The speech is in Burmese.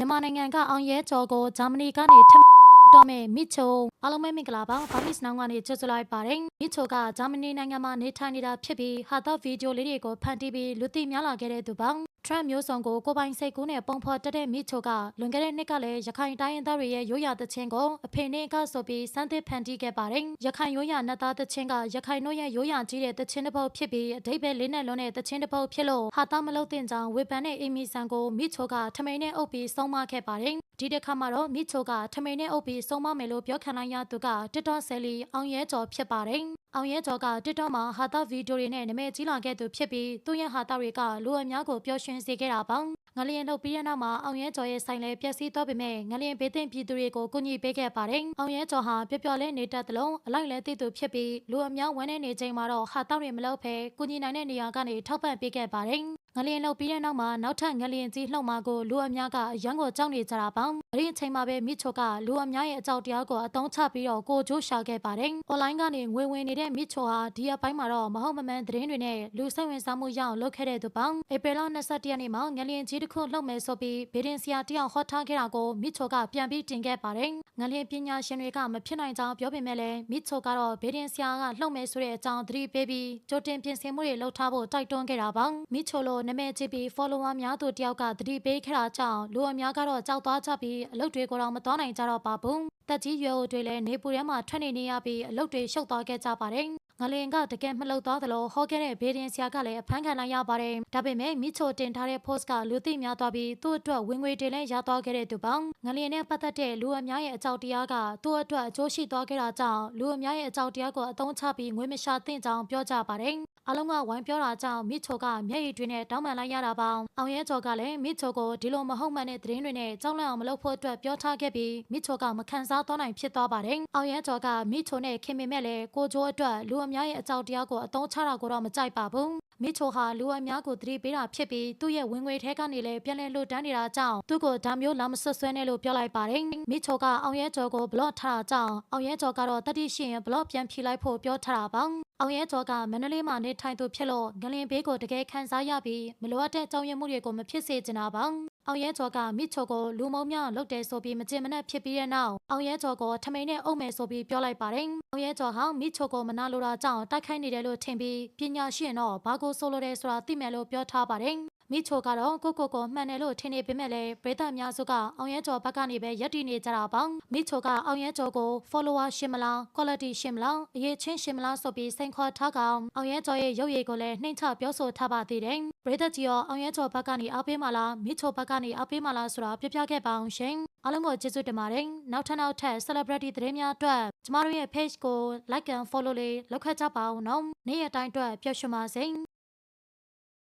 မြန်မာနိုင်ငံကအောင်ရဲကျော်ကိုဂျာမနီကနေထပ်တော့မဲ့မီချိုအားလုံးပဲမင်္ဂလာပါဘာမစ်နောင်ကနေကြိုဆိုလိုက်ပါတယ်မီချိုကဂျာမနီနိုင်ငံမှာနေထိုင်နေတာဖြစ်ပြီးဟာတော့ဗီဒီယိုလေးတွေကိုဖန်တီးပြီးလူသိများလာခဲ့တဲ့သူပါ ထရန့်မျိုးစုံကိုကိုပိုင်စိတ်ကူးနဲ့ပုံဖော်တက်တဲ့မီချိုကလွန်ခဲ့တဲ့နှစ်ကလည်းရခိုင်တိုင်းရင်းသားတွေရဲ့ရိုးရာသချင်းကိုအဖေနဲ့ကဆိုပြီးစမ်းသစ်ဖန်တီးခဲ့ပါတယ်ရခိုင်ရိုးရာနတ်သားသချင်းကရခိုင်တို့ရဲ့ရိုးရာကြီးတဲ့သချင်းတစ်ပုဒ်ဖြစ်ပြီးအဓိပ္ပာယ်လေးနဲ့လုံးတဲ့သချင်းတစ်ပုဒ်ဖြစ်လို့ဟာတာမလုပ်တဲ့ကြောင့်ဝေဖန်တဲ့အီမီဆန်ကိုမီချိုကထမိန်နဲ့အုပ်ပြီးဆုံးမခဲ့ပါတယ်ဒီတစ်ခါမှာတော့မီချိုကထမိန်နဲ့အုပ်ပြီးဆုံးမမယ်လို့ပြောခံလိုက်ရသူကတစ်တော့ဆယ်လီအောင်ရဲကျော်ဖြစ်ပါတယ် အောင်ရဲကျော်ကတစ်တော့မှာဟာတာဗီဒီယိုတွေနဲ့နာမည်ကြီးလာခဲ့သူဖြစ်ပြီးသူ့ရဲ့ဟာတာတွေကလူအများကိုပျော်ရွှင်စေခဲ့တာပါငလျင်လုပ်ပြီးတဲ့နောက်မှာအောင်ရဲကျော်ရဲ့ဆိုင်လဲပျက်စီးသွားပေမဲ့ငလျင်ဘေးသင့်ပြည်သူတွေကိုကူညီပေးခဲ့ပါတယ်။အောင်ရဲကျော်ဟာပျော်ပျော်လေးနေတတ်သလိုအလိုက်လဲတည်သူဖြစ်ပြီးလူအများဝန်းနေနေချိန်မှာတော့ဟာတောက်တွေမလုပ်ဖဲကူညီနိုင်တဲ့နေရာကနေထောက်ပံ့ပေးခဲ့ပါတယ်။ ငလျင်လုပ်ပြီးတဲ့နောက်မှာနောက်ထပ်ငလျင်ကြီးလှုပ်မှာကိုလူအများကအရန်ကိုကြောက်နေကြတာပါ။အဲဒီအချိန်မှာပဲမိချိုကလူအများရဲ့အကြောက်တရားကိုအတုံးချပြီးတော့ကိုကြိုးရှာခဲ့ပါတယ်။ online ကနေငွေဝင်နေတဲ့မိချိုဟာဒီအပိုင်းမှာတော့မဟုတ်မမှန်သတင်းတွေနဲ့လူစိတ်ဝင်စားမှုရအောင်လုပ်ခဲ့တဲ့သူပါ။ဧပြီလ22ရက်နေ့မှာငလျင်ကြီးတစ်ခုလှုပ်မယ်ဆိုပြီးဗေဒင်ဆီယာတယောက်ဟောထားခဲ့တာကိုမိချိုကပြန်ပြီးတင်ခဲ့ပါတယ်။ငလျင်ပညာရှင်တွေကမဖြစ်နိုင်ကြောင်းပြောပေမဲ့လည်းမိချိုကတော့ဗေဒင်ဆီယာကလှုပ်မယ်ဆိုတဲ့အကြောင်းသတိပေးပြီးကြိုတင်ပြင်ဆင်မှုတွေလုပ်ထားဖို့တိုက်တွန်းခဲ့တာပါ။မိချိုလိုနာမည်ကြီးပြီး follower များသူတယောက်ကသတိပေးခဲ့တာကြောင့်လူအများကတော့ကြောက်သွားကြပြီးအလုပ်တွေကိုတော့မသွားနိုင်ကြတော့ပါဘူး။တက်ကြီးရွယ်အိုတွေလည်းနေပူထဲမှာထွက်နေနေရပြီးအလုပ်တွေရှုပ်သွားခဲ့ကြပါတယ်။ငလင်ကတကယ်မလှုပ်သွားသလိုဟောခဲ့တဲ့ဘေးရင်ဆရာကလည်းအဖမ်းခံလိုက်ရပါတယ်။ဒါပေမဲ့မိချိုတင်ထားတဲ့ post ကလူသိများသွားပြီးသူ့အတွက်ဝင်ငွေတွေလည်းရသွားခဲ့တဲ့သူပေါ့။ငလင်နဲ့ပတ်သက်တဲ့လူအများရဲ့အကြောက်တရားကသူ့အတွက်အကျိုးရှိသွားခဲ့တာကြောင့်လူအများရဲ့အကြောက်တရားကိုအသုံးချပြီးငွေမရှာသင့်ကြောင်းပြောကြပါတယ်။ အလုံးကဝိုင်းပြောတာကြောင့်မိချိုကမျက်ရည်တွေနဲ့တောင်းပန်လိုက်ရတာပါ။အောင်ရဲကျော်ကလည်းမိချိုကိုဒီလိုမဟုတ်မှန်တဲ့သတင်းတွေနဲ့ကြောက်လန့်အောင်မလုပ်ဖို့အတွက်ပြောထားခဲ့ပြီးမိချိုကမခံစားသွားနိုင်ဖြစ်သွားပါတယ်။အောင်ရဲကျော်ကမိချိုနဲ့ခင်မင်မဲ့လည်းကိုကျိုးအတွက်လူအများရဲ့အကြောက်တရားကိုအသုံးချတာကိုတော့မကြိုက်ပါဘူး။မိချိုဟာလူအများကိုသတိပေးတာဖြစ်ပြီးသူ့ရဲ့ဝင်ငွေထဲကနေလည်းပြန်လည်လွတ်တန်းနေတာကြောင့်သူ့ကိုဒါမျိုးလာမဆွဆွဲနဲ့လို့ပြောလိုက်ပါတယ်။မိချိုကအောင်ရဲကျော်ကိုဘလော့ထားတာကြောင့်အောင်ရဲကျော်ကတော့တတိရှိရင်ဘလော့ပြန်ဖြေလိုက်ဖို့ပြောထားတာပါ။ အောင်ရဲကျော်ကမန္တလေးမှာနေထိုင်သူဖြစ်လို့ငလင်ဘေးကိုတကယ်ခံစားရပြီးမလိုအပ်တဲ့ကြောင်ရမှုတွေကိုမဖြစ်စေချင်တာပါ။အောင်ရဲကျော်ကမိချိုကိုလူမုံမြလုတ်တယ်ဆိုပြီးမကြင်မနဲ့ဖြစ်ပြီးတဲ့နောက်အောင်ရဲကျော်ကိုထမိန်နဲ့အုပ်မယ်ဆိုပြီးပြောလိုက်ပါတယ်။အောင်ရဲကျော်ဟာမိချိုကိုမနာလိုတာကြောင့်တိုက်ခိုက်နေတယ်လို့ထင်ပြီးပညာရှိရင်တော့ဘာကိုဆိုလိုတယ်ဆိုတာသိမယ်လို့ပြောထားပါတယ်။ မိချိုကတော့ကိုကိုကိုမှန်တယ်လို့ထင်နေပေမဲ့လည်းပရိသတ်များစုကအောင်ရဲကျော်ဘက်ကနေပဲယက်တီနေကြတာပေါ့မိချိုကအောင်ရဲကျော်ကို follower ရှင်မလား quality ရှင်မလားအရေးချင်းရှင်မလားဆိုပြီးစိန်ခေါ်ထားကောင်အောင်ရဲကျော်ရဲ့ရုပ်ရည်ကိုလည်းနှိမ့်ချပြောဆိုထားပါသေးတယ်ပရိသတ်ကြီးရောအောင်ရဲကျော်ဘက်ကနေအားပေးမလားမိချိုဘက်ကနေအားပေးမလားဆိုတာပြပြခဲ့ပါအောင်ရှင်အားလုံးကိုကျေးဇူးတင်ပါတယ်နောက်ထပ်နောက်ထပ် celebrity သတင်းများအတွက်ကျမတို့ရဲ့ page ကို like and follow လေးလုပ်ခဲ့ကြပါဦးနော်နေ့ရက်တိုင်းအတွက်ပျော်ရွှင်ပါစေ